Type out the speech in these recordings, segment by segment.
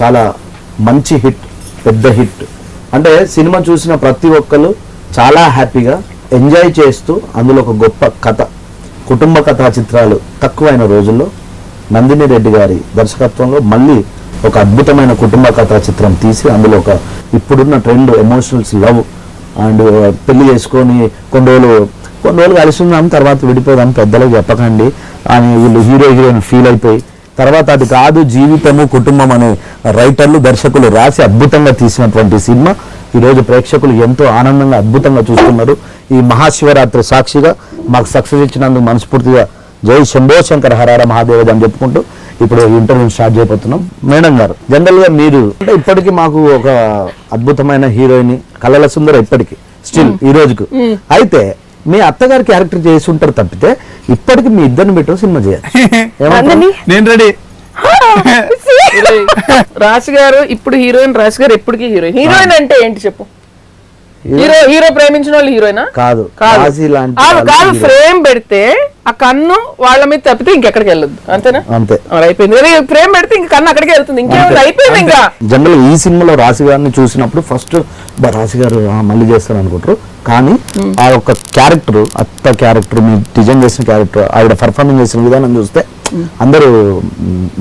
చాలా మంచి హిట్ పెద్ద హిట్. అంటే సినిమా చూసిన ప్రతి ఒక్కరు చాలా హ్యాపీగా ఎంజాయ్ చేస్తూ అందులో ఒక గొప్ప కథ కుటుంబ కథా చిత్రాలు తక్కువైన రోజుల్లో నందిని రెడ్డి గారి దర్శకత్వంలో మళ్ళీ ఒక అద్భుతమైన కుటుంబ కథా చిత్రం తీసి అందులో ఒక ఇప్పుడున్న ట్రెండ్ ఎమోషనల్స్ లవ్ అండ్ పెళ్ళి చేసుకొని కొన్ని రోజులు కొన్ని రోజులు కలిసి ఉన్నాం తర్వాత విడిపోదాం పెద్దలకు చెప్పకండి అని వీళ్ళు హీరో హీరోయిన్ ఫీల్ అయిపోయి తర్వాత అది కాదు జీవితము కుటుంబం అనే రైటర్లు దర్శకులు రాసి అద్భుతంగా తీసినటువంటి సినిమా. ఈరోజు ప్రేక్షకులు ఎంతో ఆనందంగా అద్భుతంగా చూస్తున్నారు. ఈ మహాశివరాత్రి సాక్షిగా మాకు సక్సెస్ ఇచ్చినందుకు మనస్ఫూర్తిగా జై శంభో శంకర హరార మహాదేవ అని చెప్పుకుంటూ ఇప్పుడు ఇంటర్వ్యూ స్టార్ట్ చేయబోతున్నాం. మేడం గారు జనరల్గా మీరు అంటే ఇప్పటికీ మాకు ఒక అద్భుతమైన హీరోయిన్ కళల సుందర ఇప్పటికి. స్టిల్ ఈ రోజుకు. అయితే మీ అత్తగారి క్యారెక్టర్ చేసి ఉంటారు తప్పితే ఇప్పటికి మీ ఇద్దరిని పెట్టు సినిమా చేయాలి. నేను రెడీ. రాశి గారు ఇప్పుడు హీరోయిన్ రాశి గారు ఎప్పటికీ హీరోయిన్. హీరోయిన్ అంటే ఏంటి చెప్పు? హీరో హీరో ప్రేమించిన వాళ్ళు హీరోయినా? కాదు. కాదు. కాదు. ఫ్రేమ్ పెడితే ఆ కన్ను వాళ్ళ మీద తప్పితే ఇంకెక్కడికి వెళ్ళొద్దు. అంతేనా? అంతే. అయిపోయింది. ఫ్రేమ్ పెడితే ఇంక కన్ను అక్కడికి వెళ్తుంది. ఇంకేమైంది? అయిపోయింది ఇంకా. జనరల్ ఈ సినిమాలో రాశి గారిని చూసినప్పుడు ఫస్ట్ రాశి గారు ఆ, మళ్ళీ చేస్తారు అనుకుంటారు. కానీ ఆ యొక్క క్యారెక్టర్ అత్త క్యారెక్టర్ మీ డిజైన్ చేసిన క్యారెక్టర్ ఆవిడ పర్ఫార్మెన్స్ చేసిన విధానం చూస్తే అందరూ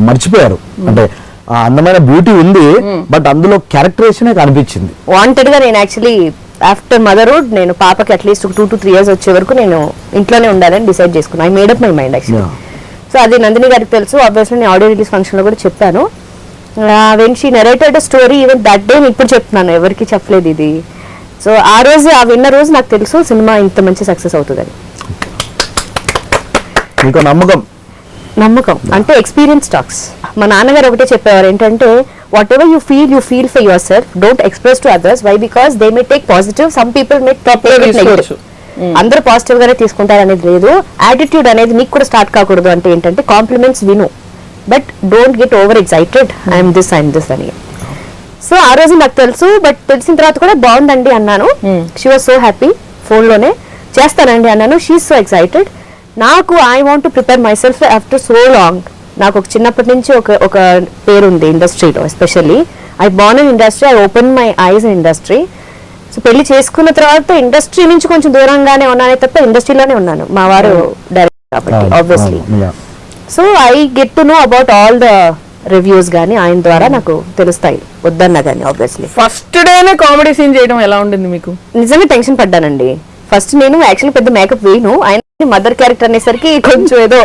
మర్చిపోయారు. అంటే ఆ అందమైన బ్యూటీ ఉంది బట్ అందులో క్యారెక్టరేషనే కనిపించింది. వాంటెడ్గా నేను యాక్చువల్లీ ఆఫ్టర్ మదర్హుడ్ నేను పాపకి అట్లీస్ట్ ఒక టూ టు త్రీ ఇయర్స్ వచ్చే వరకు నేను ఇంట్లోనే ఉండాలని డిసైడ్ చేసుకున్నాను I made up my mind actually. So అది నందిని గారికి తెలుసు. ఆబ్వియస్లీ నేను ఆడియో రిలీజ్ ఫంక్షన్లో కూడా చెప్పాను. When she narrated story even that day ఇప్పుడు చెప్తున్నాను ఎవరికి చెప్పలేదు ఇది. సో ఆ రోజు ఆ విన్న రోజు నాకు తెలుసు సినిమా ఇంత మంచి సక్సెస్ అవుతుందని. మీకు నమ్మకం. నమ్మకం. అంటే ఎక్స్పీరియన్స్ టాక్స్ మా నాన్నగారు ఒకటే చెప్పేవారు ఏంటంటే whatever you feel you feel for yourself don't express to others why because they may take positive some people may తీసుకోవచ్చు. అందరూ పాజిటివ్ గానే తీసుకుంటారు అనేది లేదు. యాటిట్యూడ్ అనేది నీకు కూడా స్టార్ట్ కాకూడదు అంటే ఏంటంటే కాంప్లిమెంట్స్ విను. But don't get over excited I'm this I'm this అని. సో ఆ రోజు నాకు తెలుసు బట్ తెలిసిన తర్వాత కూడా బాగుందండి అన్నాను. షీ వాజ్ సో హ్యాపీ ఫోన్లోనే చేస్తానండి అన్నాను. షీ సో ఎక్సైటెడ్ నాకు I want to prepare myself after so long నాకు ఒక చిన్నప్పటి నుంచి ఒక ఒక పేరు ఉంది ఇండస్ట్రీలో especially I born in industry I open my eyes in industry so పెళ్ళి చేసుకున్న తర్వాత ఇండస్ట్రీ నుంచి కొంచెం దూరంగానే ఉన్నానే తప్ప ఇండస్ట్రీలోనే ఉన్నాను. మా వారు డైరెక్టర్ కాబట్టి obviously. So I get to know about all the reviews కానీ ఆయన ద్వారా నాకు తెలుస్తాయి. వద్దన్నా కానీ ఆబ్వియస్లీ ఫస్ట్ డేనే కామెడీ సీన్ చేయడం ఎలా ఉండింది మీకు? నిజంగా టెన్షన్ పడ్డానండి. ఫస్ట్ నేను యాక్చువల్లీ పెద్ద మేకప్ వేయను. ఆయన మదర్ క్యారెక్టర్ అనేసరికి కొంచెం ఏదో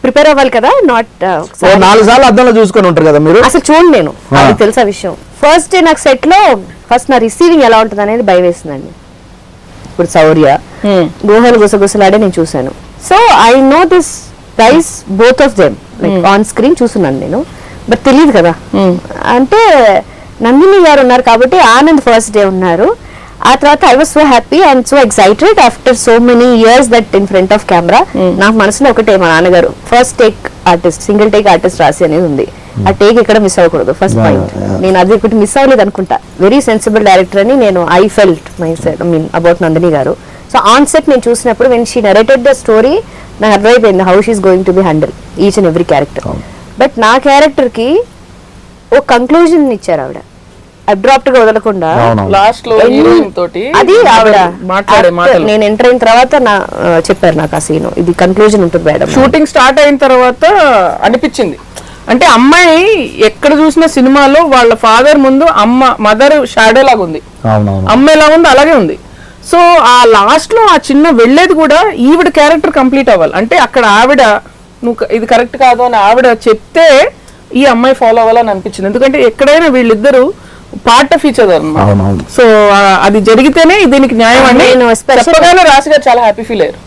ప్రిపేర్ అవ్వాలి కదా నాట్ ఓ నాలుగు సార్లు అద్దంలో చూసుకొని ఉంటారు కదా మీరు? అసలు చూడండి నేను అది తెలుసా విషయం. ఫస్ట్ డే నాకు సెట్లో ఫస్ట్ నా రిసీవింగ్ ఎలా ఉంటుంది అనేది భయం వేసిందండి. ఇప్పుడు సౌర్య గుహలు గుసగుసలాడే నేను చూశాను. So I know this guys both of them like on screen చూస్తున్నాను నేను. బట్ తెలియదు కదా. అంటే నందిని గారు ఉన్నారు కాబట్టి ఆనంద్ ఫస్ట్ డే ఉన్నారు. ఆ తర్వాత I was so happy and so excited after so many years that in front of camera నాకు మనసులో ఒకటే మా నాన్నగారు first take artist single take artist రాసి అనేది ఉంది. ఆ టేక్ ఎక్కడ మిస్ అవ్వకూడదు ఫస్ట్ పాయింట్. నేను అది ఒకటి మిస్ అవ్వలేదు అనుకుంటా. వెరీ సెన్సిబుల్ డైరెక్టర్ అని నేను I felt my I mean about Nandini గారు. సో ఆన్ సెట్ నేను చూసినప్పుడు when she narrated the story నాకు అర్థమైపోయింది how she's going to be handle each and every character but నా క్యారెక్టర్కి ఓ కంక్లూజన్ ఇచ్చారు ఆవిడ. అబ్రాప్ట్గా వదలకుండా. లాస్ట్లో తోటి అది ఆవిడ మాట్లాడే after మాటలు. నేను ఎంటర్ అయిన తర్వాత నా చెప్పారు నాకు ఆ సీన్ ఇది కంక్లూజన్ ఉంటుంది మేడం. షూటింగ్ స్టార్ట్ అయిన తర్వాత అనిపించింది. అంటే అమ్మాయి ఎక్కడ చూసిన సినిమాలో వాళ్ళ ఫాదర్ ముందు అమ్మ మదర్ షాడో లాగా ఉంది. అవునవును. అమ్మ ఎలా ఉంది అలాగే ఉంది. సో ఆ లాస్ట్లో ఆ చిన్న వెళ్ళేది కూడా ఈవిడ క్యారెక్టర్ కంప్లీట్ అవ్వాలి. అంటే అక్కడ ఆవిడ నువ్వు ఇది కరెక్ట్ కాదు అని ఆవిడ చెప్తే ఈ అమ్మాయి ఫాలో అవ్వాలని అనిపించింది. ఎందుకంటే ఎక్కడైనా వీళ్ళిద్దరు పార్ట్ ఆఫ్ ఈచ్ అదర్ అనమాట అవునవును. సో అది జరిగితేనే దీనికి న్యాయం అండి చెప్పగానే రాశి గారు చాలా హ్యాపీ ఫీల్ అయ్యారు.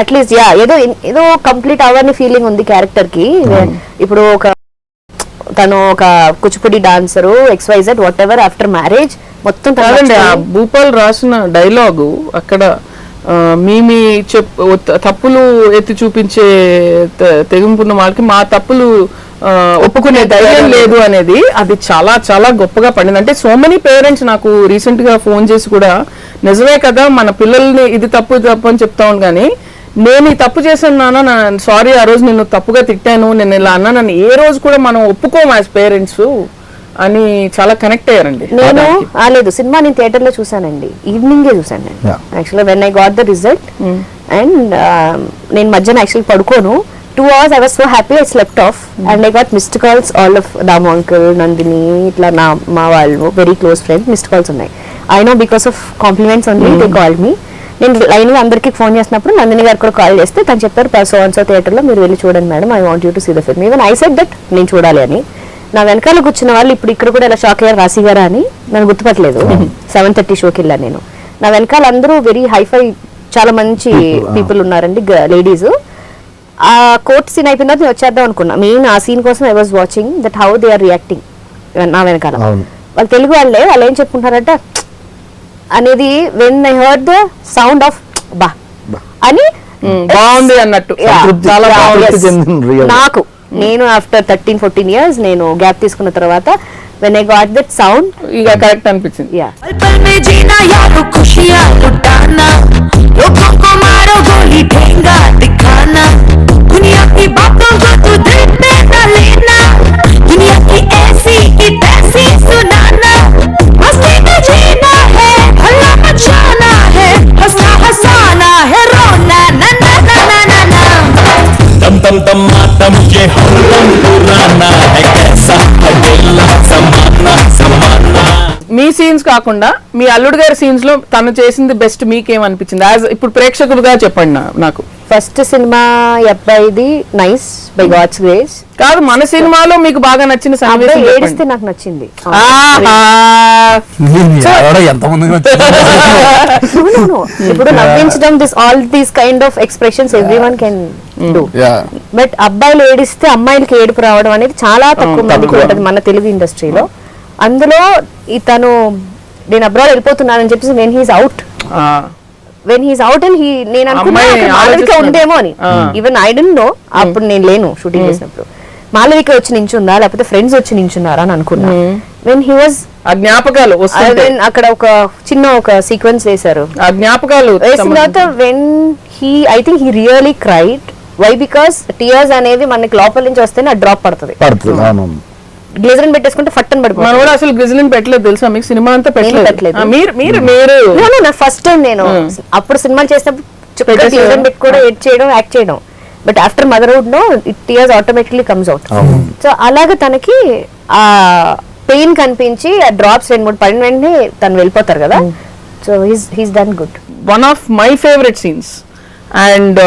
అట్లీస్ట్ యా ఏదో ఏదో కంప్లీట్ అవ్వని ఫీలింగ్ ఉంది క్యారెక్టర్కి. ఇప్పుడు ఒక తను ఒక Kuchipudi dancer XYZ whatever after marriage మొత్తం భూపాల్ రాసిన డైలాగు అక్కడ మీ మీ చెప్ తప్పులు ఎత్తి చూపించే తెగింపున్న వాళ్ళకి మా తప్పులు ఒప్పుకునే ధైర్యం లేదు అనేది అది చాలా చాలా గొప్పగా పడింది. అంటే సో మెనీ పేరెంట్స్ నాకు రీసెంట్గా ఫోన్ చేసి కూడా నిజమే కదా మన పిల్లల్ని ఇది తప్పు ఇది తప్పు అని చెప్తా ఉన్నాను కానీ నేను ఈ తప్పు చేశాను నాన్న సారీ ఆ రోజు నిన్ను తప్పుగా తిట్టాను నేను ఇలా అన్నానని ఏ రోజు కూడా మనం ఒప్పుకోము యాజ్ పేరెంట్స్ అని చాలా కనెక్ట్ అయ్యారండి. నేను ఆ, లేదు సినిమా నేను థియేటర్లో చూసానండి ఈవినింగే చూసాను నేను Yeah. యాక్చువల్గా when I got the result and నేను మధ్యాహ్నం actual పడుకోను. Two hours I was so happy I slept off and I got missed calls all of Damu uncle Nandini ఇట్లా నా మా వాళ్ళు very close friends missed calls ఉన్నాయి. I know because of compliments only they call me నేను line అందరికీ phone చేసినప్పుడు నందిని గారు కూడా కాల్ చేస్తే తను చెప్పారు సో అండ్ సో థియేటర్లో మీరు వెళ్ళి చూడండి madam I want you to see the film even I said that నేను చూడాలి అని. నా వెనకాల కూర్చున్న వాళ్ళు ఇప్పుడు ఇక్కడ కూడా ఇలా షాక్ అయ్యారు రాశి గారా అని. నన్ను గుర్తుపట్టలేదు. సెవెన్ థర్టీ షోకి వెళ్ళాను నేను. నా వెనకాల అందరూ వెరీ హైఫై చాలా మంచి. పీపుల్ ఉన్నారండి లేడీస్ ఆ కోర్ట్ సీన్ అయిపోయిన తర్వాత నేను వచ్చేద్దాం అనుకున్నా. మెయిన్ ఆ సీన్ కోసం I was watching that how they are reacting నా వెనకాల. అవును. వాళ్ళు తెలుగు వాళ్ళే వాళ్ళు ఏం చెప్పుకుంటారంటే అనేది when I heard the sound of బా బా. అని బాగుంది అన్నట్టు. నాకు నేను ఆఫ్టర్ థర్టీన్ ఫోర్టీన్ ఇయర్స్ నేను గ్యాప్ తీసుకున్న తర్వాత when I got that sound ఇక కరెక్ట్ అనిపించింది. యా पल पल में जीना यारो खुशियाँ लुटाना लोगों को मारो गोली ठेंगा दिखाना दुनिया की बातों को तू दिल पे न लेना दुनिया की ऐसी की तैसी सुनाना मस्ती में जीना है हल्ला मचाना है हंसना हंसाना है रोना ना ना ना ना ना ना तम तम तम मातम ये हम दम पुराना है कैसा है दिल समाना समाना మీ సీన్స్ కాకుండా మీ అల్లుడు గారి సీన్స్ లో తను చేసింది బెస్ట్ మీకేమనిపించింది యాజ్ ఇప్పుడు ప్రేక్షకులుగా చెప్పండి నా- నాకు ఫస్ట్ సినిమా అబ్బాయిది నైస్ బై గాడ్స్ గ్రేస్. కాదు మన సినిమాలో మీకు బాగా నచ్చిన సన్నివేశం. ఏడిస్తే నాకు నచ్చింది. ఇప్పుడు నవ్వించడం this all these kind of expressions everyone can do but అబ్బాయిలు ఏడిస్తే అమ్మాయిలకి ఏడుపు రావడం అనేది చాలా తక్కువ మందికి తక్కువ. ఉంటుంది మన తెలుగు ఇండస్ట్రీలో. అందులో ఇతను నేను అబ్రాడ్ వెళ్ళిపోతున్నానని చెప్పేసి when he's out ah. When he's out and he నేను అనుకున్నా మాలవిక. ఉందేమో అని. ఆ. ఈవెన్ ఐ డెంట్ నో అప్పుడు నేను లేను షూటింగ్ చేసినప్పుడు. మాలవిక వచ్చి నించుందా లేకపోతే ఫ్రెండ్స్ వచ్చి నించున్నారా అని అనుకున్నా. వెన్ హీ వాజ్ ఆ జ్ఞాపకాలు అక్కడ ఒక చిన్న ఒక సీక్వెన్స్ వేశారు ఆ జ్ఞాపకాలు వేసిన తర్వాత when he I think he really cried why because tears అనేది మనకి లోపల నుంచి వస్తేనే డ్రాప్ పడుతుంది. పడుతుంది. గ్లిజరిన్ పెట్టేసుకుంటే ఫట్టని మనం పడిపోతుంది కూడా అసలు గ్రిజిలిన్ పెట్టలేదు తెలుసా? మీకు సినిమా అంతా పెట్టలేదు. మీరు మీరు మీరు. ఫస్ట్ టైం నేను అప్పుడు సినిమాలు చేసినప్పుడు పెట్టేసి- గ్లిజరిన్ పెట్టుకోవడం ఎడ్ చేయడం యాక్ట్ చేయడం. But after motherhood no it tears automatically comes out so అలాగే తనకి ఆ పెయిన్ కనిపించి ఆ డ్రాప్స్ రెండు మూడు పడిన వెంటనే తను వెళ్ళిపోతారు కదా? So he's he's done good one of my favourite scenes and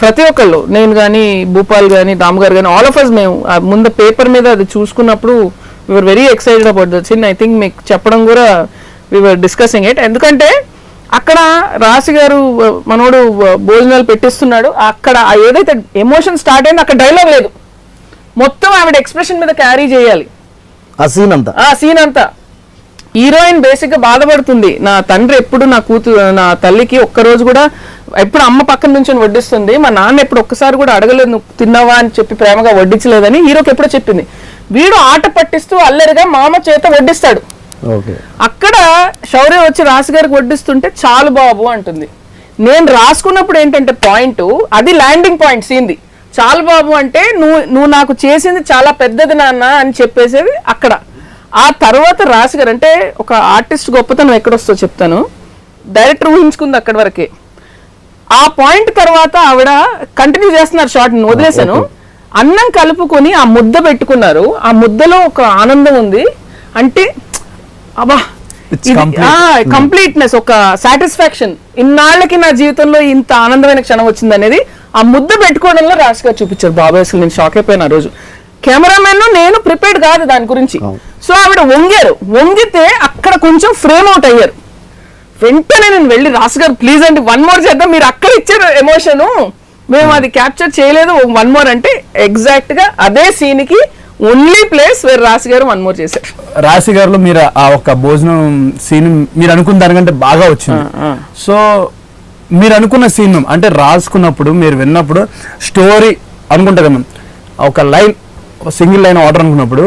ప్రతి ఒక్కళ్ళు నేను కానీ భూపాల్ కానీ రామ్ గారు కానీ ఆల్ ఆఫ్ అస్ మేము ముందు పేపర్ మీద అది చూసుకున్నప్పుడు we were very excited about the scene I think మీకు చెప్పడం కూడా వివర్ డిస్కసింగ్ ఇట్ ఎందుకంటే అక్కడ రాశి గారు మనోడు భోజనాలు పెట్టిస్తున్నాడు. అక్కడ ఏదైతే ఎమోషన్ స్టార్ట్ అయిందో అక్కడ డైలాగ్ లేదు. మొత్తం ఆవిడ ఎక్స్ప్రెషన్ మీద క్యారీ చేయాలి. ఆ సీన్ అంతా? ఆ సీన్ అంతా. హీరోయిన్ బేసిక్గా బాధపడుతుంది. నా తండ్రి ఎప్పుడు నా కూతురు నా తల్లికి ఒక్క రోజు కూడా ఎప్పుడు అమ్మ పక్కన నుంచి వడ్డిస్తుంది. మా నాన్న ఎప్పుడు ఒక్కసారి కూడా అడగలేదు నువ్వు తిన్నావా? అని చెప్పి ప్రేమగా వడ్డించలేదని హీరోకి ఎప్పుడో చెప్పింది. వీడు ఆట పట్టిస్తూ అల్లరిగా మామ చేత వడ్డిస్తాడు. అక్కడ శౌర్య వచ్చి రాసి గారికి వడ్డిస్తుంటే చాలు బాబు అంటుంది. నేను రాసుకున్నప్పుడు ఏంటంటే పాయింట్ అది ల్యాండింగ్ పాయింట్ సీన్ది. చాలు బాబు అంటే నువ్వు నువ్వు నాకు చేసింది చాలా పెద్దది నాన్న అని చెప్పేసేది అక్కడ. ఆ తర్వాత రాసి గారు అంటే ఒక ఆర్టిస్ట్ గొప్పతనం ఎక్కడొస్తో చెప్తాను. డైరెక్టర్ ఊహించుకుంది అక్కడి వరకే. ఆ పాయింట్ తర్వాత ఆవిడ కంటిన్యూ చేస్తున్నారు షార్ట్ వదిలేశాను. అన్నం కలుపుకొని ఆ ముద్ద పెట్టుకున్నారు. ఆ ముద్దలో ఒక ఆనందం ఉంది. అంటే అబ్బా. కంప్లీట్నెస్ ఒక సాటిస్ఫాక్షన్ ఇన్నాళ్ళకి నా జీవితంలో ఇంత ఆనందమైన క్షణం వచ్చింది అనేది ఆ ముద్ద పెట్టుకోవడంలో రాశి గారు చూపించారు. బాబాయ్ అసలు నేను షాక్ అయిపోయాను రోజు. కెమెరామెన్ నేను ప్రిపేర్డ్ కాదు దాని గురించి. సో ఆవిడ వంగారు. వంగితే అక్కడ కొంచెం ఫ్రేమ్ అవుట్ అయ్యారు. వెంటనే నేను వెళ్ళి రాసు గారు ప్లీజ్ అండి వన్ మోర్ చేద్దాం. మీరు అక్కడ ఇచ్చారు ఎమోషన్ మేము అది క్యాప్చర్ చేయలేదు. వన్ మోర్ అంటే ఎగ్జాక్ట్గా అదే సీన్కి ఓన్లీ ప్లేస్ వేరే రాసు గారు వన్ మోర్ చేశారు. రాశి గారిలో మీరు ఆ ఒక్క భోజనం సీన్ మీరు అనుకున్న దానికంటే బాగా వచ్చింది. సో మీరు అనుకున్న సీన్ అంటే రాసుకున్నప్పుడు మీరు విన్నప్పుడు స్టోరీ అనుకుంటారు ఒక లైన్ సింగిల్ లైన్ ఆర్డర్ అనుకున్నప్పుడు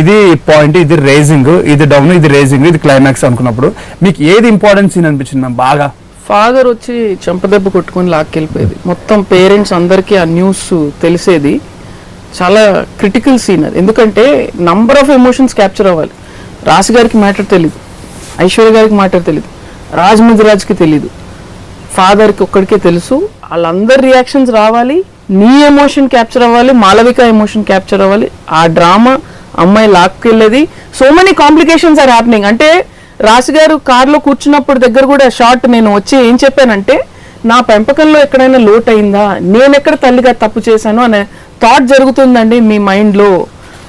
ఇది పాయింట్ ఇది రేజింగ్ ఇది డౌన్ ఇది రేజింగ్ ఇది క్లైమాక్స్ అనుకున్నప్పుడు మీకు ఏది ఇంపార్టెంట్ సీన్ అనిపించింది మ్యామ్ బాగా. ఫాదర్ వచ్చి చెంపదెబ్బ కొట్టుకొని లాక్కెళ్ళిపోయేది. మొత్తం పేరెంట్స్ అందరికీ ఆ న్యూస్ తెలిసేది. చాలా క్రిటికల్ సీన్ అది. ఎందుకంటే నంబర్ ఆఫ్ ఎమోషన్స్ క్యాప్చర్ అవ్వాలి. రాశి గారికి మ్యాటర్ తెలియదు ఐశ్వర్య గారికి మ్యాటర్ తెలియదు రాజముద్రాజ్కి తెలియదు ఫాదర్కి ఒక్కడికే తెలుసు. వాళ్ళందరి రియాక్షన్స్ రావాలి. నీ ఎమోషన్ క్యాప్చర్ అవ్వాలి. మాలవిక ఎమోషన్ క్యాప్చర్ అవ్వాలి. ఆ డ్రామా అమ్మాయి లాక్కెళ్ళేది. So many complications are happening అంటే రాశి గారు కార్లో కూర్చున్నప్పుడు దగ్గర కూడా షార్ట్ నేను వచ్చి ఏం చెప్పానంటే నా పెంపకంలో ఎక్కడైనా లోట్ అయిందా నేను ఎక్కడ తల్లిగా తప్పు చేశాను? అనే థాట్ జరుగుతుందండి మీ మైండ్లో.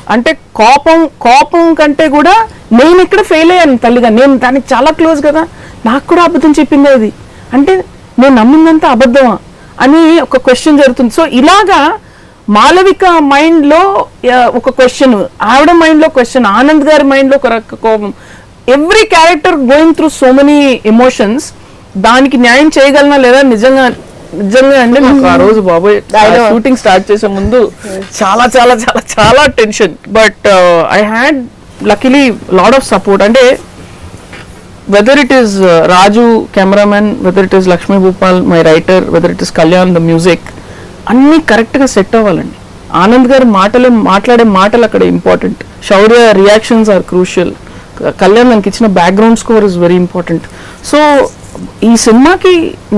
అంటే కోపం కోపం కంటే కూడా నేను ఇక్కడ ఫెయిల్ అయ్యాను తల్లిగా. నేను దానికి చాలా క్లోజ్ కదా. నాకు కూడా అబద్ధం చెప్పింది అది అంటే నేను నమ్మిందంతా అబద్ధమా? అని ఒక క్వశ్చన్ జరుగుతుంది. సో ఇలాగా మాలవిక మైండ్లో ఆ, ఒక క్వశ్చన్ ఆవిడ మైండ్లో క్వశ్చన్ ఆనంద్ గారి మైండ్లో ఒక కోపం. Every character going through so many emotions దానికి న్యాయం చేయగలనా లేదా నిజంగా నిజంగా అండి? నాకు ఆ రోజు బాబోయ్ షూటింగ్ స్టార్ట్ చేసే ముందు చాలా చాలా చాలా చాలా tension but I had luckily lot of support అంటే whether it is Raju cameraman whether it is Lakshmi Bhupal my writer whether it is Kalyan the music అన్నీ కరెక్ట్గా సెట్ అవ్వాలండి. ఆనంద్ గారి మాటలు మాట్లాడే మాటలు అక్కడ important Shourya reactions are crucial Kalyan నాకు ఇచ్చిన background score is very important so ఈ సినిమాకి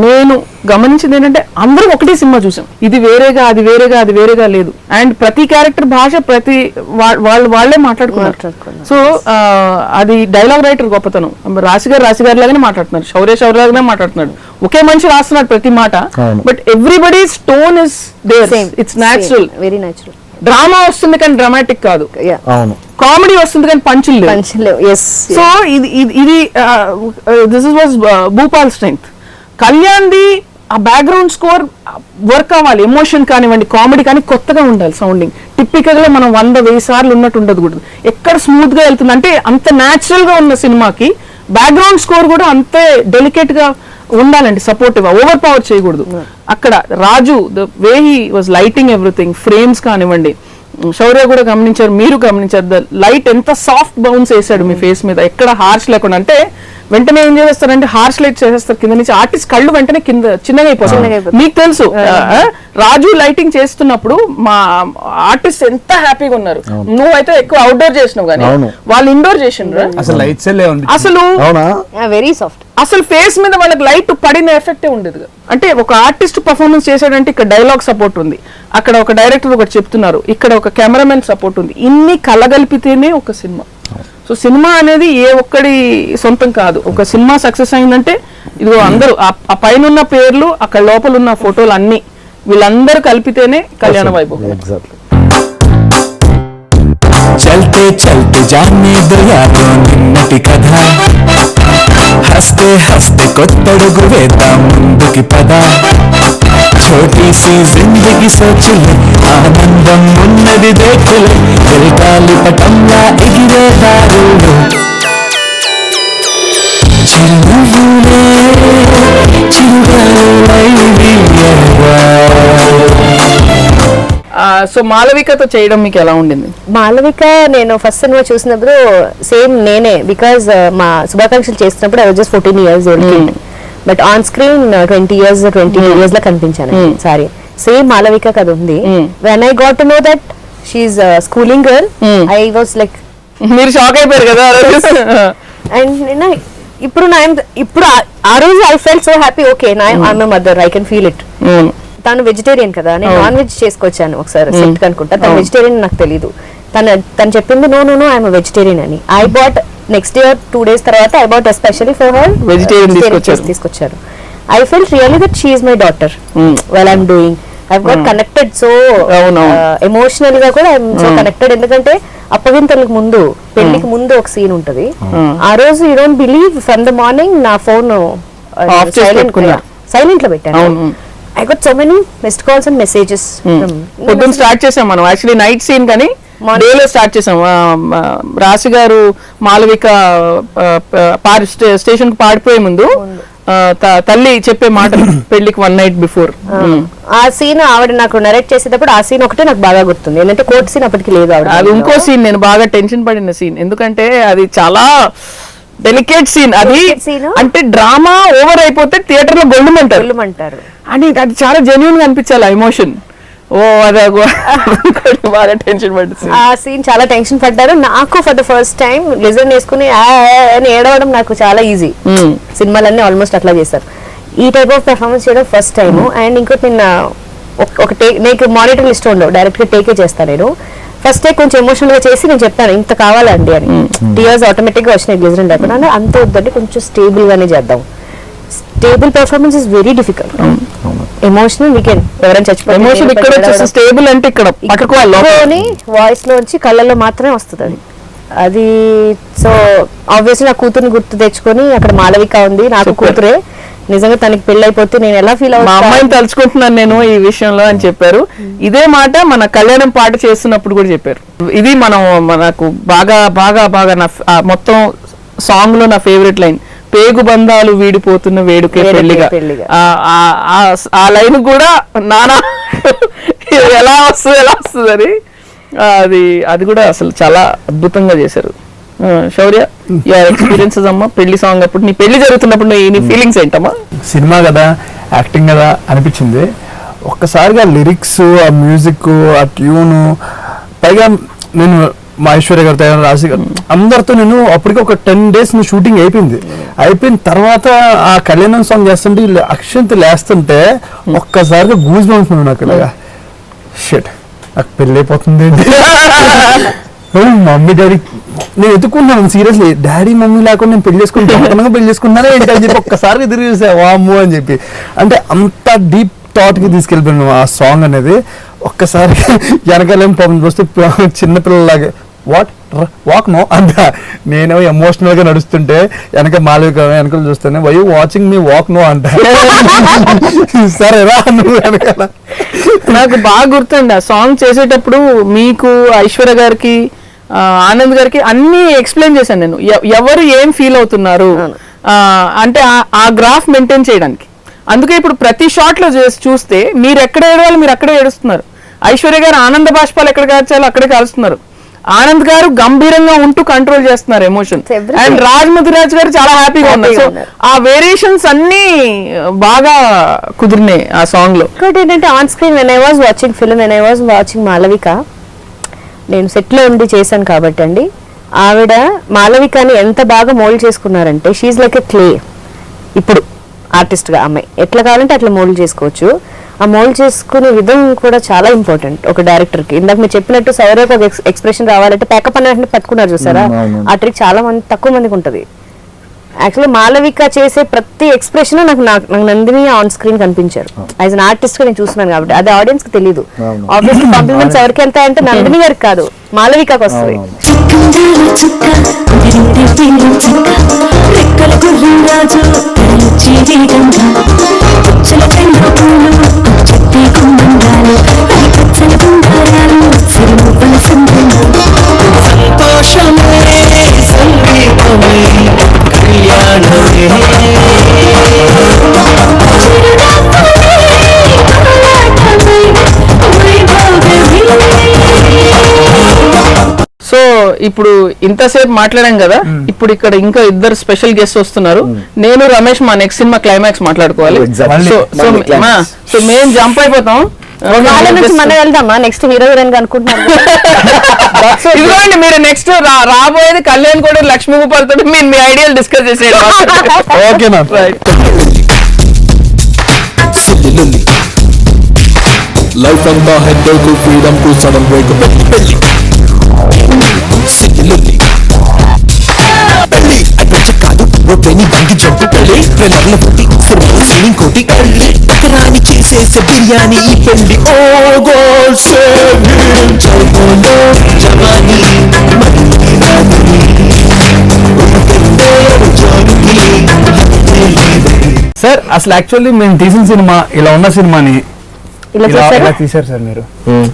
నేను గమనించింది ఏంటంటే అందరం ఒకటే సినిమా చూసాం. ఇది వేరేగా అది వేరేగా అది వేరేగా లేదు. అండ్ ప్రతి క్యారెక్టర్ భాష ప్రతి వాళ్ళు వాళ్ళే మాట్లాడుకున్నారు. సో అది డైలాగ్ రైటర్ గొప్పతనం. రాశి గారు రాశి గారి లాగానే మాట్లాడుతున్నారు. శౌర్య శౌర్య లాగానే మాట్లాడుతున్నాడు ఒకే మనిషి రాస్తున్నాడు ప్రతి మాట. But everybody stone is there it's natural very natural drama వస్తుంది కానీ డ్రామాటిక్ కాదు. యా అవును. కామెడీ వస్తుంది కానీ పంచులు లేవు. ఎస్ సో ఇది ఇది ఇది this is was Bhupal strength కళ్యాణ్ది ఆ బ్యాక్గ్రౌండ్ స్కోర్ వర్క్ అవ్వాలి ఎమోషన్ కానివ్వండి కామెడీ కానీ కొత్తగా ఉండాలి సౌండింగ్ టిపికల్గా మనం వంద వెయ్యి సార్లు ఉన్నట్టు ఉండదు కూడా. ఎక్కడ స్మూత్గా వెళ్తుంది అంటే అంత న్యాచురల్గా ఉన్న సినిమాకి బ్యాక్గ్రౌండ్ స్కోర్ కూడా అంతే డెలికేట్గా ఉండాలండి సపోర్టివ్ ఓవర్ పవర్ చేయకూడదు అక్కడ Raju the way he was lighting everything frames కానివ్వండి శౌర్య కూడా గమనించారు మీరు గమనించారు లైట్ ఎంత సాఫ్ట్ బౌన్స్ వేసాడు మీ ఫేస్ మీద ఎక్కడ హార్ష్ లేకుండా. అంటే వెంటనే ఏం చేస్తారంటే హార్ష్ లైట్ చేసేస్తారు. కింద నుంచి ఆర్టిస్ట్ కళ్ళు వెంటనే కింద చిన్నగా అయిపోతాయి. మీకు తెలుసు రాజు లైటింగ్ చేస్తున్నప్పుడు మా ఆర్టిస్ట్ ఎంత హ్యాపీగా ఉన్నారు. నువ్వైతే ఎక్కువ అవుట్డోర్ చేసినావు కానీ. వాళ్ళు ఇండోర్ చేసిండ్రు? అసలు లైట్స్ అసలు అవునా? వెరీ సాఫ్ట్ అసలు ఫేస్ మీద వాళ్ళకి లైట్ పడిన ఎఫెక్టే ఉండేది. అంటే ఒక ఆర్టిస్ట్ పర్ఫార్మెన్స్ చేశాడంటే ఇక్కడ డైలాగ్ సపోర్ట్ ఉంది. అక్కడ ఒక డైరెక్టర్ ఒకటి చెప్తున్నారు. ఇక్కడ ఒక కెమెరామెన్ సపోర్ట్ ఉంది. ఇన్ని కలగలిపితేనే ఒక సినిమా. సో సినిమా అనేది ఏ ఒక్కడి సొంతం కాదు. ఒక సినిమా సక్సెస్ అయిందంటే ఇదిగో అందరూ ఆ- పైన ఉన్న పేర్లు అక్కడ లోపల ఉన్న ఫోటోలు అన్ని వీళ్ళందరూ కలిపితేనే కళ్యాణ వైభవం ఎగ్జాక్ట్లీ చల్తే చల్తే జానే దో యాదో నిన్నటి కథ. హస్తే హస్తే కొత్తడుగు వేద్దాం ముందుకి పద. छोटी सी जिंदगी सोचले ఆనందం ఉన్నది దేఖలే వెల్గాలి పటంలా ఎగిరే దారులు చిరునవ్వులే చిరుగాలులై వీయగా. సో మాలవికతో చేయడం మీకు ఎలా ఉండింది మాలవిక నేను ఫస్ట్ సినిమా చూసినప్పుడు సేమ్ నేనే బికాజ్ మా శుభాకాంక్షలు చేసినప్పుడు I just fourteen years old but on screen twenty years twenty two ఇయర్స్లో కనిపించాను సారీ సేమ్ మాలవిక కదా ఉంది. When I got to know that she schooling girl I was like మీరు షాక్ అయిపోయారు కదా. అండ్ నేను ఇప్పుడు నా ఇప్పుడు ఆ- రోజు I felt so happy okay నా I'm mother I can feel it. తను వెజిటేరియన్ కదా నేను నాన్ వెజ్ చేసుకొచ్చాను ఒకసారి సెట్ అనుకుంటా తను వెజిటేరియన్ నాకు తెలీదు. తను తను చెప్పింది no no no I'm vegetarian అని. I bought next year two days తర్వాత I bought especially for her Vegetarian తీసుకొచ్చారు. I felt really that she my daughter well I'm doing I got connected so. ఎమోషనల్గా కూడా I'm so connected ఎందుకంటే అప్పగింతలకు ముందు పెళ్ళికి ముందు ఒక సీన్ ఉంటది. ఆ రోజు you don't believe from the morning నా ఫోన్ పెట్టుకున్నారు. సైలెంట్లో పెట్టాను. I got so many missed calls and messages పొద్దున్న స్టార్ట్ చేసాం మనం. యాక్చువల్లీ నైట్ సీన్ కానీ డే లో స్టార్ట్ చేసాం. రాశి గారు మాలవిక పారి స్టేషన్కి పాడిపోయే ముందు తల్లి చెప్పే మాటలు పెళ్ళికి వన్ నైట్ బిఫోర్ ఆ సీన్ ఆవిడ నాకు నరేట్ చేసేటప్పుడు ఆ సీన్ ఒకటే నాకు బాగా గుర్తుంది. ఏంటంటే కోర్ట్ సీన్ అప్పటికి లేదు ఆవిడ. అది ఇంకో సీన్ నేను బాగా టెన్షన్ పడిన సీన్ ఎందుకంటే అది చాలా డెలికేట్ సీన్ అది. అంటే డ్రామా ఓవర్ అయిపోతే థియేటర్లో గొల్లుమంటారు. అని అది చాలా జెన్యున్గా అనిపించాలి ఎమోషన్ ఓ అదే బాగా టెన్షన్ పడుతుంది. ఆ సీన్ చాలా టెన్షన్ పడ్డారు. నాకు for the first time glycerin వేసుకుని అని ఏడవడం నాకు చాలా ఈజీ సినిమాలన్నీ ఆల్మోస్ట్ అట్లా చేశారు. ఈ టైప్ ఆఫ్ పెర్ఫార్మెన్స్ చేయడం ఫస్ట్ టైం అండ్ ఇంకోటి నిన్న ఒక- టేక్ నీకు మానిటర్ లిస్ట్ ఉండవు. డైరెక్ట్గా టేకే చేస్తాను నేను. ఫస్ట్ కొంచెం ఎమోషనల్గా చేసి నేను చెప్పాను ఇంత కావాలండి అని. టీయర్స్ ఆటోమేటిక్గా వచ్చినాయి గ్లిజరెంట్ అయిపోయినా అంత వద్దండి కొంచెం స్టేబుల్ గానే చేద్దాం. Stable performance is very difficult emotional weekend ఎవరైనా చచ్చిపోతే ఎమోషన్ ఇక్కడ స్టేబుల్ అంటే ఇక్కడ వాయిస్ లోంచి కళ్ళల్లో మాత్రమే వస్తుంది అది. అది సో ఆబ్వియస్లీ నా కూతుర్ని గుర్తు తెచ్చుకొని అక్కడ మాలవిక ఉంది నాకు. కూతురే. నిజంగా తనకి పెళ్ళి అయిపోతే నేను ఎలా ఫీల్ మా అమ్మాయిని తలుచుకుంటున్నాను నేను ఈ విషయంలో అని చెప్పారు. ఇదే మాట మన కళ్యాణం పాట చేస్తున్నప్పుడు కూడా చెప్పారు. ఇది మనం మనకు బాగా బాగా బాగా నా మొత్తం సాంగ్లో నా ఫేవరెట్ లైన్ పేగు బంధాలు వీడిపోతున్న వేడుకే పెళ్ళిగా. ఆ- లైన్ కూడా నానా ఎలా వస్తుంది ఎలా వస్తుంది అది అది కూడా అసలు చాలా అద్భుతంగా చేశారు. శౌర్య యువర్ ఎక్స్పీరియన్సెస్ అమ్మా పెళ్ళి సాంగ్ అప్పుడు నీ పెళ్ళి జరుగుతున్నప్పుడు నీ- ఫీలింగ్స్ ఏంటమ్మా? సినిమా కదా యాక్టింగ్ కదా అనిపించింది. ఒక్కసారిగా లిరిక్స్ ఆ మ్యూజిక్ ఆ ట్యూను పైగా నేను మా ఐశ్వర్య గారితో రాశి గారు అందరితో నేను అప్పటికి ఒక టెన్ డేస్ షూటింగ్ అయిపోయింది. అయిపోయిన తర్వాత ఆ కళ్యాణం సాంగ్ చేస్తుంటే వీళ్ళు అక్షంత లేస్తుంటే ఒక్కసారిగా గూజ్ బంప్స్ నాకు ఇలాగా. షట్ నాకు పెళ్ళి అయిపోతుంది. మమ్మీ డాడీ నేను ఎత్తుకున్నాను సీరియస్లీ డాడీ మమ్మీ లేకుండా నేను పెళ్ళి దొంగతనంగా పెళ్ళి చేసుకున్నానే ఏంటి అని చెప్పి ఒక్కసారి ఎదురు చూసా వామ్ము అని చెప్పి. అంటే అంత డీప్ థాట్కి తీసుకెళ్ళిపోయాను ఆ సాంగ్ అనేది. ఒక్కసారి వెనకాలేం పాపం చూస్తే ప- చిన్న పిల్లలాగా వాట్ వాక్ నో అంట. నేను ఎమోషనల్గా నడుస్తుంటే వెనక మాలవిక వెనకాల చూస్తానే why watching me walk no అంట. సరే రా నాకు బాగా గుర్తుంది ఆ సాంగ్ చేసేటప్పుడు మీకు ఐశ్వర్య గారికి ఆనంద్ గారికి అన్ని ఎక్స్ప్లెయిన్ చేశాను నేను. ఎవరు ఏం ఫీల్ అవుతున్నారు? అంటే ఆ- గ్రాఫ్ మెయింటైన్ చేయడానికి. అందుకే ఇప్పుడు ప్రతి షాట్లో చేసి చూస్తే మీరు ఎక్కడ ఏడవాలి మీరు అక్కడే ఏడుస్తున్నారు. ఐశ్వర్య గారు ఆనంద బాష్పాలు ఎక్కడ కాల్చాలో అక్కడే కాల్స్తున్నారు. ఆనంద్ గారు గంభీరంగా ఉంటూ కంట్రోల్ చేస్తున్నారు ఎమోషన్. అండ్ రాజ్ ముదిరాజ్ గారు చాలా హ్యాపీగా ఉన్నారు. సో. ఆ వేరియేషన్స్ అన్ని బాగా కుదిరినాయి ఆ సాంగ్లో. ఇంకోటి ఏంటంటే on screen when I was watching film when I was watching Malavika నేను set లో ఉండి చేశాను కాబట్టి అండి ఆవిడ మాలవికని ఎంత బాగా మోల్డ్ చేసుకున్నారంటే షీఈ్ లైక్ ఎ క్లే ఇప్పుడు artist గా అమ్మాయి. ఎట్లా కావాలంటే అట్లా మోల్డ్ చేసుకోవచ్చు. ఆ మోల్డ్ చేసుకునే విధం కూడా చాలా ఇంపార్టెంట్ ఒక డైరెక్టర్కి ఇందాక మీరు చెప్పినట్టు సౌరవ్ ఒక ఎక్స్ప్రెషన్ రావాలంటే ప్యాకప్ అన్న వెంటనే పట్టుకున్నారు చూసారా. ఆ ట్రిక్ చాలా మంది తక్కువ మందికి ఉంటది. యాక్చువల్లీ మాలవిక చేసే ప్రతి ఎక్స్ప్రెషన్ నాకు నాకు నాకు నందిని ఆన్ స్క్రీన్ కనిపించారు. యాజ్ అన్ ఆర్టిస్ట్గా నేను చూస్తున్నాను కాబట్టి అది ఆడియన్స్కి తెలియదు. ఆబ్వియస్లీ కాంప్లిమెంట్స్ ఎవరికి వెళ్తాయంటే నందిని గారికి కాదు మాలవికకి వస్తుంది. ఇప్పుడు ఇంతసేపు మాట్లాడాం కదా ఇప్పుడు ఇక్కడ ఇంకా ఇద్దరు స్పెషల్ గెస్ట్ వస్తున్నారు. నేను రమేష్ మా నెక్స్ట్ సినిమా క్లైమాక్స్ మాట్లాడుకోవాలి. సో మేము జంప్ అయిపోతాం. వాళ్ళ నుంచి మనం వెళ్దామా? నెక్స్ట్ హీరో హీరోయిన్గా అనుకుంటున్నాను ఇదిగోండి మీరు నెక్స్ట్ రాబోయేది కళ్యాణ్ కూడా లక్ష్మీ గోపాల్ తోటి మీరు మీ ఐడియాలు డిస్కస్ రైట్ సిల్లి లుల్లి లైఫ్ అంతా ఫ్రీడమ్కు సడన్ బ్రేక్ అడ్వెంచర్ కాదు ఓ బంగి జంపు ట్రైలర్ల పొట్టి సినిమా స్విమ్మింగ్ కోటి పెళ్ళి ఎకరాని చేసేసే బిర్యానీ ఈ ఓ గోల్ సేవింగ్ చౌకోలో జవానీ సార్ అసలు యాక్చువల్లీ మేము తీసిన సినిమా ఇలా ఉన్న సినిమాని ఇలా తీశారు సార్ మీరు.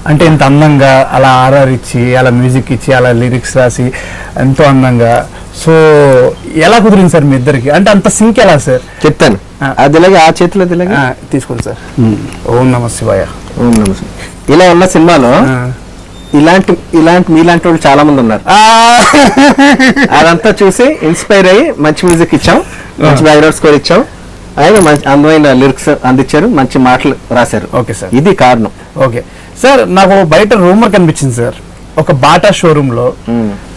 అంటే ఇంత అందంగా అలా ఆర్ఆర్ ఇచ్చి అలా మ్యూజిక్ ఇచ్చి అలా లిరిక్స్ రాసి ఎంతో అందంగా. సో ఎలా కుదిరింది సార్ మీ ఇద్దరికి? అంటే అంత సింక్ ఎలా సార్? చెప్తాను. ఆ. అది ఇలాగే ఆ చేతిలో తీసుకోండి సార్. ఓం నమ శివాయ. ఓం నమః. ఇలా ఉన్న సినిమాలో. ఇలాంటి ఇలాంటి మీలాంటి వాళ్ళు చాలా మంది ఉన్నారు అదంతా చూసి ఇన్స్పైర్ అయ్యి మంచి మ్యూజిక్ ఇచ్చాం. మంచి బ్యాక్గ్రౌండ్ స్కోర్ ఇచ్చాం. ఆయన మంచి అందమైన లిరిక్స్ అందించారు మంచి మాటలు రాశారు. Okay sir. ఇది కారణం. ఓకే. సార్ నాకు బయట రూమర్ కనిపించింది సార్. ఒక బాటా షోరూమ్లో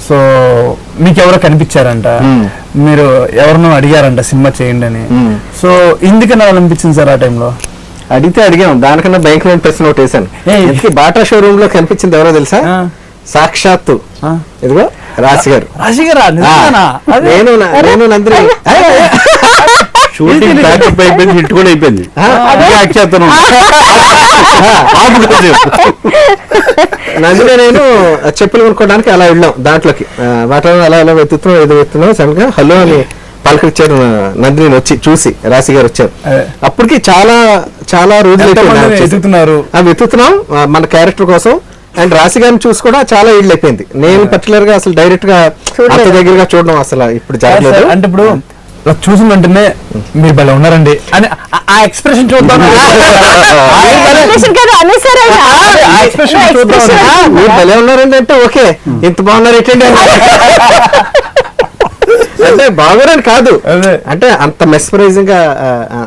సో మీకు ఎవరో కనిపించారంట మీరు ఎవరినో అడిగారంట సినిమా చేయండి అని. సో ఎందుకని అలా అనిపించింది సార్ ఆ టైంలో? అడిగితే అడిగాం దానికన్నా బ్యాంక్ లోన్ ప్రశ్న ఒకటి వేసాను బాటా షోరూమ్లో కనిపించింది ఎవరో తెలుసా. సాక్షాత్తు. ఇదిగో రాశి గారు. గారా. నేను నేను నందిని. షూటింగ్ ప్యాకప్ అయిపోయింది హిట్ కూడా అయిపోయింది. ఆ, యాక్ట్ చేస్తాను నందిని నేను చెప్పులు కొనుక్కోవడానికి అలా వెళ్ళాం దాంట్లోకి. వాటిలో అలా అలా వెతుకుతున్నాం ఏదో వెతుకుతున్నాం. సడన్గా హలో అని పలకరించారు నందిని వచ్చి చూసి రాశి గారు వచ్చారు. అప్పటికి చాలా చాలా రోజులు. వెతుకుతున్నారు? ఆ, వెతుకుతున్నాం మన క్యారెక్టర్ కోసం. అండ్ రాశి గారిని చూసి కూడా చాలా ఇళ్ళు అయిపోయింది. నేను పర్టికులర్గా అసలు డైరెక్ట్గా దగ్గరగా చూడడం అసలు ఇప్పుడు జరగలేదు. అంటే ఇప్పుడు ఇలా చూసిన వెంటనే మీరు భలే ఉన్నారండి. అని ఆ- ఎక్స్ప్రెషన్ చూద్దాం. చూద్దాం. మీరు భలే ఉన్నారండి అంటే ఓకే. ఇంత బాగున్నారు ఏంటండి అంటే బాగున్నారని కాదు. అంటే అంత మెస్పరైజింగ్గా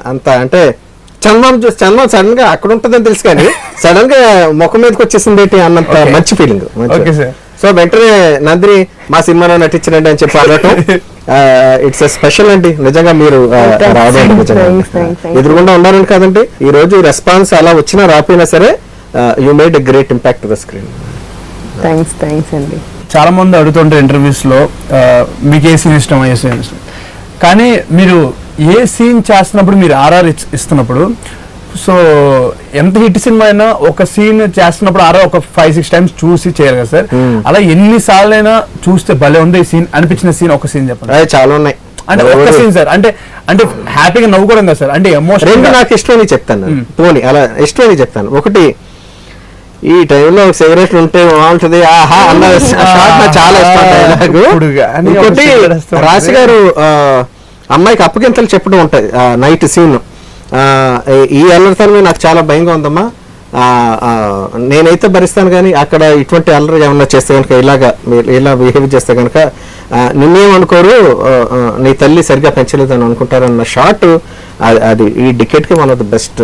అంత అంటే చందనం చూసి చందనం సడన్గా అక్కడ ఉంటుందని తెలుసు కానీ సడన్గా ముఖం మీదకి వచ్చేసింది ఏంటి అన్నంత. మంచి ఫీలింగ్ Okay, sir. సో వెంటనే నందిని మా సినిమాలో నటించినండి అని చెప్పి అనటం ఇట్స్ స్పెషల్ అండి నిజంగా మీరు. రావడం. ఎదురుగుండా ఉన్నారని కాదండి ఈ రోజు రెస్పాన్స్ అలా వచ్చినా రాపోయినా సరే you made a great impact the screen thanks thanks అండి చాలా మంది అడుగుతుంటారు ఇంటర్వ్యూస్లో మీకు ఏ సీన్ ఇష్టం ఏ సీన్ ఇష్టం కానీ మీరు ఏ సీన్ చేస్తున్నప్పుడు మీరు ఆర్ఆర్ ఇస్తున్నప్పుడు సో ఎంత హిట్ సినిమా అయినా ఒక సీన్ చేస్తున్నప్పుడు ఆర్ఆర్ ఒక ఫైవ్ సిక్స్ టైమ్స్ చూసి చేయరు కదా సార్. అలా ఎన్ని సార్లు అయినా చూస్తే భలే ఉంది ఈ సీన్ అనిపించిన సీన్ ఒక సీన్ చెప్పండి. చాలా ఉన్నాయి. అంటే ఒక్క సీన్ సార్ అంటే అంటే హ్యాపీగా నవ్వుకోవడం కదా సార్ అంటే ఎమోషన్ నాకు ఇష్టమని చెప్తాను. నేను. పోనీ అలా ఇష్టమని చెప్తాను. ఒకటి ఈ టైంలో సిగరెట్ ఉంటే బాగుంటది ఆహా అన్న చాలా ఇష్టం డైలాగు. ఇంకోటి రాశి గారు ఆ, అమ్మాయికి అప్పగింతలు చెప్పడం ఉంటది నైట్ సీన్. ఈ అల్లరితనమే నాకు చాలా భయంగా ఉందమ్మా. నేనైతే భరిస్తాను కానీ అక్కడ ఇటువంటి అల్లరి ఏమన్నా చేస్తే కనుక ఇలాగా మీరు ఇలా బిహేవ్ చేస్తే కనుక నిన్నేమనుకోరు నీ తల్లి సరిగ్గా పెంచలేదు అని అనుకుంటారన్న షాట్ అది ఈ డికెట్కి one of the best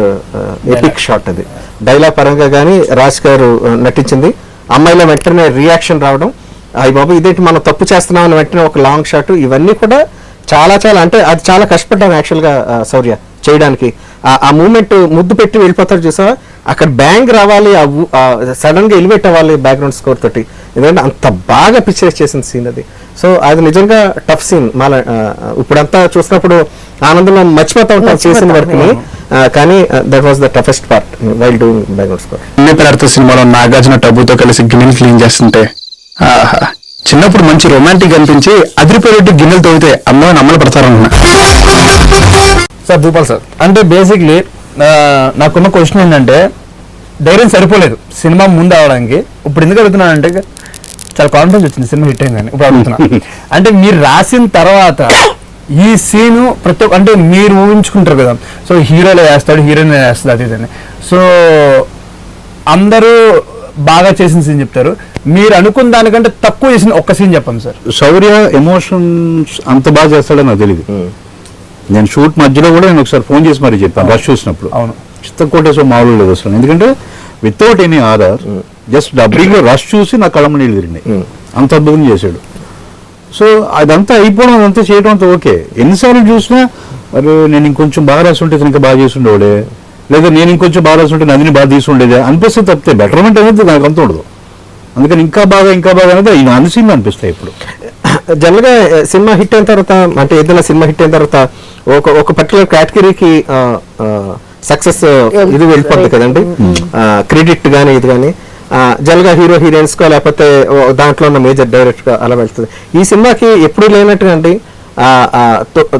epic shot అది. డైలాగ్ పరంగా కానీ రాజ్ గారు నటించింది. అమ్మాయిలో వెంటనే రియాక్షన్ రావడం. అయ్యి బాబు ఇదేంటి మనం తప్పు చేస్తున్నాం అని వెంటనే ఒక లాంగ్ షాట్. ఇవన్నీ కూడా చాలా చాలా అంటే అది చాలా కష్టపడ్డాను యాక్చువల్గా శౌర్య చేయడానికి. ఆ- ఆ మూమెంట్ ముద్దు పెట్టి వెళ్ళిపోతారు చూసావా? అక్కడ బ్యాంగ్ రావాలి సడన్గా ఎలివేట్ అవ్వాలి బ్యాక్గ్రౌండ్ స్కోర్ తోటి. ఎందుకంటే అంత బాగా పిక్చర్ చేసిన సీన్ అది. సో అది నిజంగా టఫ్ సీన్ మళ్ళా ఇప్పుడంతా చూసినప్పుడు ఆనందంలో మర్చిపోతా ఉంటాం చేసిన వర్క్ని. ఆ, కానీ that was the toughest part while doing background score అన్నితరార్థ సినిమాలో నాగార్జున టబ్బుతో కలిసి గిన్నెలు క్లీన్ చేస్తుంటే చిన్నప్పుడు మంచి రొమాంటిక్ అనిపించి అదిరిపోయేట్టు గిన్నెలు తవ్వితే అమ్మాయిని అమ్మలు పడతారనుకున్నా. Sir Bhupal sir. అంటే బేసిక్లీ నాకున్న క్వశ్చన్ ఏంటంటే ధైర్యం సరిపోలేదు సినిమా ముందు అవడానికి. ఇప్పుడు ఎందుకు అడుగుతున్నానంటే చాలా కాన్ఫిడెన్స్ వచ్చింది సినిమా హిట్ అయిందని. ఇప్పుడు అడుగుతున్నా. అంటే మీరు రాసిన తర్వాత ఈ సీను ప్రతి ఒక్క అంటే మీరు ఊహించుకుంటారు కదా. సో హీరోలో వేస్తాడు హీరోయిన్ వేస్తుంది అది ఇదని సో అందరూ బాగా చేసిన సీన్ చెప్తారు. మీరు అనుకున్న దానికంటే తక్కువ చేసిన ఒక్క సీన్ చెప్పండి సార్ శౌర్య ఎమోషన్స్ అంత బాగా చేస్తాడో నాకు తెలియదు నేను షూట్ మధ్యలో కూడా నేను ఒకసారి ఫోన్ చేసి మరీ చెప్పాను రష్ చూసినప్పుడు. అవును. చిత్తం కొట్టేసో మామూలు లేదు అసలు. ఎందుకంటే without any aadhaar just dubbing rush చూసి నా కళ్ళ నీళ్ళు తిరిగినాయి. అంత అద్భుతం చేశాడు. సో అదంతా అయిపోవడం అదంతా చేయడం అంతా ఓకే. ఎన్నిసార్లు చూసినా మరి నేను ఇంకొంచెం బాగా రాసి ఉంటే ఇంకా బాగా చేసి ఉండేవాడే? లేదా నేను ఇంకొంచెం బాగా రాసి ఉంటే నదిని బాగా తీసి ఉండేదే? అనిపిస్తే తప్పితే బెటర్మెంట్ అనేది నాకు అంత ఉండదు. అందుకని ఇంకా బాగా ఇంకా బాగా అనేది ఈ అన్ని సీన్లు అనిపిస్తాయి ఇప్పుడు. జనరల్గా ఆ, సినిమా హిట్ అయిన తర్వాత అంటే ఏదైనా సినిమా హిట్ అయిన తర్వాత ఒక ఒక పర్టికులర్ కేటగిరీకి సక్సెస్ ఇది వెళ్ళిపోతుంది కదండి. క్రెడిట్ కానీ ఇది కానీ జనరల్గా హీరో హీరోయిన్స్ కో లేకపోతే ఓ దాంట్లో ఉన్న మేజర్ డైరెక్టర్గా అలా వెళ్తుంది. ఈ సినిమాకి ఎప్పుడు లేనట్టుగా అండి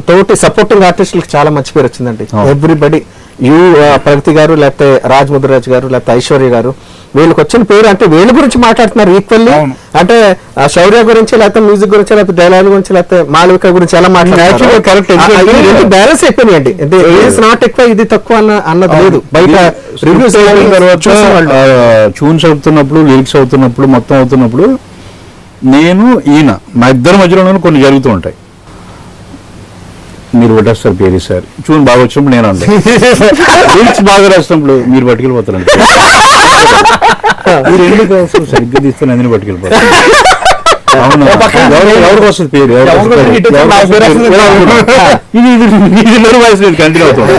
తోటి సపోర్టింగ్ ఆర్టిస్టులకు చాలా మంచి పేరు వచ్చిందండి. ఎవ్రీబడి యు ప్రగతి గారు లేకపోతే రాజ్ ముద్రరాజ్ గారు లేకపోతే ఐశ్వర్య గారు వీళ్ళకి వచ్చిన పేరు అంటే వీళ్ళ గురించి మాట్లాడుతున్నారు ఈక్వల్లీ. అంటే ఆ శౌర్య గురించి లేకపోతే మ్యూజిక్ గురించి లేకపోతే డైలాగ్ గురించి లేకపోతే మాళవిక గురించి ఎలా. ఎందుకంటే- బ్యాలెన్స్ అయిపోయినాయండి? ఇట్స్ నాట్ ఎక్కువ ఇది తక్కువ అన్న అన్నది లేదు. బయట రివ్యూస్ తర్వాత ట్యూన్స్ అవుతున్నప్పుడు లిరిక్స్ అవుతున్నప్పుడు మొత్తం అవుతున్నప్పుడు నేను ఈయన మా ఇద్దరి మధ్యలో కొన్ని జరుగుతూ ఉంటాయి. మీరు పెట్టేస్తారు పేరు సార్ ట్యూన్ బాగా వచ్చినప్పుడు నేను అంటే లిరిక్స్ బాగా రాసినప్పుడు మీరు పట్టుకెళ్ళిపోతారంటే ఈ రెండు కోసం సరిగ్గా తీస్తే నందిని పట్టుకెళ్ళిపోతారు అవును ఎవరు- ఎవరికి వస్తుంది పేరు. ఇది కంటిన్యూ అవుతుంది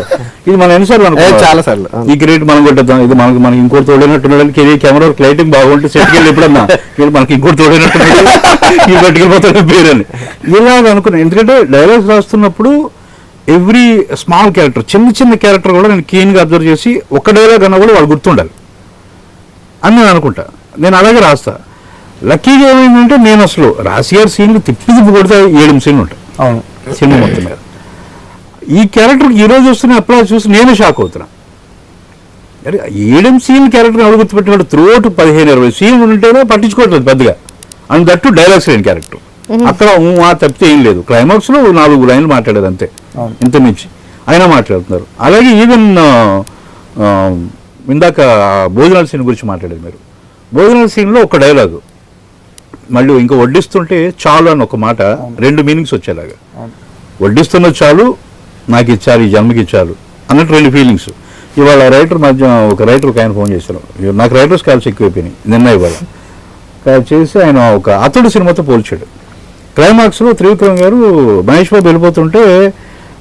ఇది మనం ఎన్నిసార్లు అనుకో చాలా సార్లు. ఈ క్రియేట్ మనం కొట్టేద్దాం. ఇది మనకి మనకి ఇంకోటి తోడైనట్టు కెమెరా లైటింగ్ బాగుంటే సెట్కి వెళ్ళి ఎప్పుడన్నా? వీళ్ళు మనకి ఇంకోటి తోడైనట్టు ఇది పట్టుకెళ్ళిపోతాడు పేరు అని ఇలాగ అనుకున్నాను. ఎందుకంటే డైలాగ్స్ రాస్తున్నప్పుడు ఎవ్రీ స్మాల్ క్యారెక్టర్ చిన్న చిన్న క్యారెక్టర్ కూడా నేను కీన్గా అబ్జర్వ్ చేసి ఒక డైలాగ్ అన్నా కూడా వాళ్ళు గుర్తుండాలి. అని నేను అనుకుంటా. నేను అలాగే రాస్తా. లక్కీగా ఏమైందంటే నేను అసలు రాసియార్ సీన్లు తిప్పి తిప్పి కొడితే ఏడు సీన్లు ఉంటాయి అవును. సినిమా మొత్తం మీద. ఈ క్యారెక్టర్ ఈ రోజు వస్తున్న అప్లాజ్ చూసి నేను షాక్ అవుతున్నా. అరే ఏడెం సీన్ క్యారెక్టర్ ఎవరు గుర్తుపెట్టినాడు? త్రూ అవుట్ పదిహేను ఇరవై సీన్ ఉంటేనే పట్టించుకోవట్లేదు పెద్దగా. అండ్ దట్టు డైలాగ్స్ లేని క్యారెక్టర్ అక్కడ ఆ తప్పితే ఏం లేదు. క్లైమాక్స్లో నాలుగు లైన్లు మాట్లాడేది అంతే. ఇంత మించి. అయినా మాట్లాడుతున్నారు. అలాగే ఈవెన్ ఇందాక భోజనాల సీన్ గురించి మాట్లాడేది మీరు. భోజనాల సీన్లో ఒక డైలాగు మళ్ళీ ఇంకా వడ్డిస్తుంటే చాలు అని ఒక మాట రెండు మీనింగ్స్ వచ్చేలాగా. వడ్డిస్తున్న చాలు నాకు ఇచ్చారు ఈ జన్మకి ఇచ్చారు అన్నట్టు రెండు ఫీలింగ్స్ ఇవాళ రైటర్ మధ్య ఒక రైటర్ ఒక ఆయన ఫోన్ చేశారు. నాకు రైటర్స్ కాల్స్ ఎక్కువైపోయినాయి నిన్న ఇవాళ. కాల్ చేసి ఆయన ఒక అతడు సినిమాతో పోల్చాడు. క్లైమాక్స్లో త్రివిక్రమ్ గారు మహేష్ బాబు వెళ్ళిపోతుంటే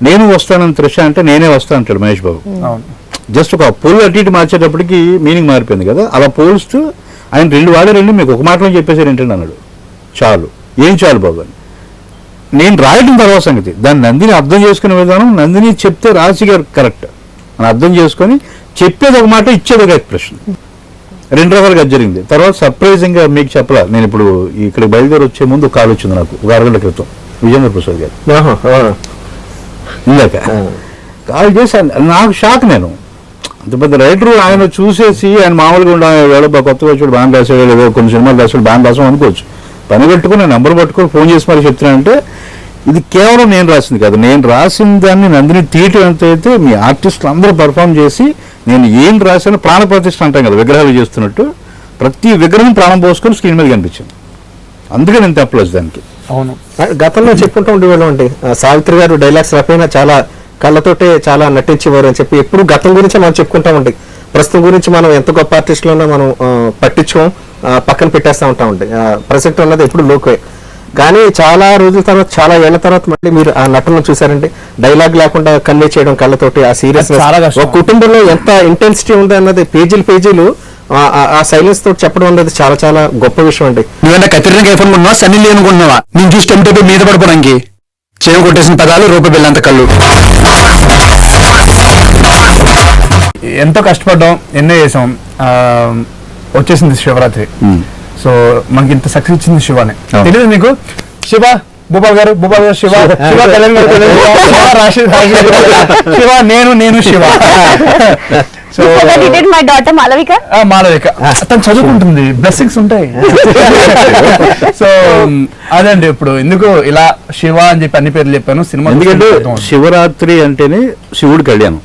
నేను వస్తానని త్రిష అంటే నేనే వస్తా అంటాడు మహేష్ బాబు. అవును. జస్ట్ ఒక పోల్ అటు ఇటు మార్చేటప్పటికి మీనింగ్ మారిపోయింది కదా. అలా పోల్స్తూ ఆయన రెండు వాడారండి మీకు ఒక మాటలో చెప్పేసారు ఏంటండి అన్నాడు. చాలు. ఏం చాలు బాబు అని. నేను రాయటం తర్వాత సంగతి. దాన్ని నందిని అర్థం చేసుకునే విధానం నందిని చెప్తే రాశి గారు కరెక్ట్. అని అర్థం చేసుకొని చెప్పేది ఒక మాట ఇచ్చేది ఒక ఎక్స్ప్రెషన్. రెండు రకాలుగా అది జరిగింది. తర్వాత సర్ప్రైజింగ్గా మీకు చెప్పలా. నేను ఇప్పుడు ఇక్కడ బయలుదేరి వచ్చే ముందు కాల్ వచ్చింది నాకు. ఒక అరగంట క్రితం. విజేంద్ర ప్రసాద్ గారు. ఇందాక. కాల్ చేసి నాకు షాక్ నేను. అంత పెద్ద రైటర్ ఆయన చూసేసి ఆయన మామూలుగా ఉండ వేళ కొత్తగా వచ్చాడు బాగా రాసాడు లేదో కొన్ని సినిమాలు రాసాడు బాగా రాసాం అనుకోవచ్చు. పని పెట్టుకుని నెంబర్ పట్టుకొని ఫోన్ చేసి మరి చెప్తున్నానంటే ఇది కేవలం నేను రాసింది కాదు. నేను రాసిన దాన్ని నందిని తీయటం ఎంత అయితే మీ ఆర్టిస్టులు అందరూ పర్ఫామ్ చేసి నేను ఏం రాశాను ప్రాణ ప్రతిష్ఠ అంటాం కదా విగ్రహాలు చేస్తున్నట్టు ప్రతి విగ్రహం ప్రాణం పోసుకొని స్క్రీన్ మీద కనిపించింది. అందుకే నేను తెప్పలేదు దానికి. అవును. గతంలో చెప్పుకుంటూ ఉండేవాళ్ళం అండి. ఆ, సావిత్రి గారు డైలాగ్స్ రాకపోయినా చాలా కళ్ళతోటే చాలా నటించేవారు అని చెప్పి ఎప్పుడు గతం గురించి మనం చెప్పుకుంటామండి ప్రస్తుతం గురించి మనం ఎంత గొప్ప ఆర్టిస్టులో మనం పట్టించుకోం. పక్కన పెట్టేస్తా ఉంటామండి ప్రసక్తి ఉన్నది ఎప్పుడు లోకే కానీ చాలా రోజుల తర్వాత చాలా ఏళ్ళ తర్వాత మళ్ళీ మీరు ఆ నటనను చూసారండి డైలాగ్ లేకుండా కన్వే చేయడం కళ్ళతోటి ఆ సీరియస్ అది చాలా కష్టం. ఒక కుటుంబంలో ఎంత ఇంటెన్సిటీ ఉంది అన్నది పేజీలు పేజీలు ఆ- సైలెన్స్ తోటి చెప్పడం అన్నది చాలా చాలా గొప్ప విషయం అండి. నువ్వేంటే కత్తిరిన కైఫ్ అనుకుంటున్నావా సన్నీ లే అనుకుంటున్నావా నేను చూసి టెంప్ మీద పడిపోవడానికి చేయం కొట్టేసిన పదాలు రూపాయి బిల్లంత కళ్ళు. ఎంతో కష్టపడ్డాం ఎన్నో చేసాం. ఆ, వచ్చేసింది శివరాత్రి. సో మనకి ఇంత సక్సెస్ ఇచ్చింది శివనే. తెలియదు మీకు? శివ భూపాల్ గారు భూపాల్ గారు శివ శివ. కళ్యాణ్ గారు కళ్యాణ్ గారు, శివ. నేను నేను Shiva. So my daughter Malavika తను చదువుకుంటుంది. బ్లెస్సింగ్స్ ఉంటాయి. సో అదండి ఇప్పుడు. ఎందుకు ఇలా శివ అని చెప్పి అన్ని పేర్లు చెప్పాను? సినిమా ఎందుకంటే. శివరాత్రి అంటేనే శివుడి కళ్యాణం.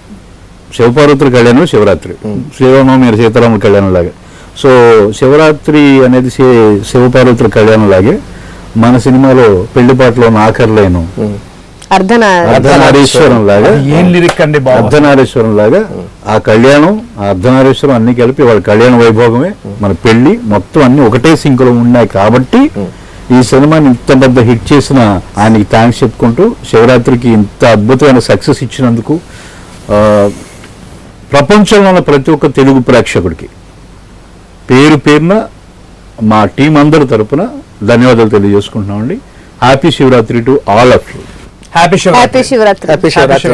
శివపార్వతుల కళ్యాణం శివరాత్రి. శ్రీరామనవమి సీతారాముల కళ్యాణం లాగా. సో శివరాత్రి అనేది శివపార్వతుల కళ్యాణం లాగే మన సినిమాలో పెళ్ళి పాటలో ఉన్న ఆఖరి లైను. అర్ధన అర్ధనారీశ్వరం లాగా. అది ఏం లిరిక్ అండి బాబు? అర్ధనారీశ్వరం లాగా. ఆ కళ్యాణం ఆ అర్ధనారీశ్వరం అన్ని కలిపి వాళ్ళ కళ్యాణ వైభోగమే. మన పెళ్ళి మొత్తం అన్ని ఒకటే సింక్లో ఉన్నాయి కాబట్టి ఈ సినిమాని ఇంత పెద్ద హిట్ చేసిన ఆయనకి థ్యాంక్స్ చెప్పుకుంటూ శివరాత్రికి ఇంత అద్భుతమైన సక్సెస్ ఇచ్చినందుకు ఆ, ప్రపంచంలో ఉన్న ప్రతి ఒక్క తెలుగు ప్రేక్షకుడికి పేరు పేరున మా టీం అందరి తరపున ధన్యవాదాలు తెలియజేసుకుంటున్నామండి. Happy Shivaratri to all of you happy Shiva happy Shivaratri happy Shivaratri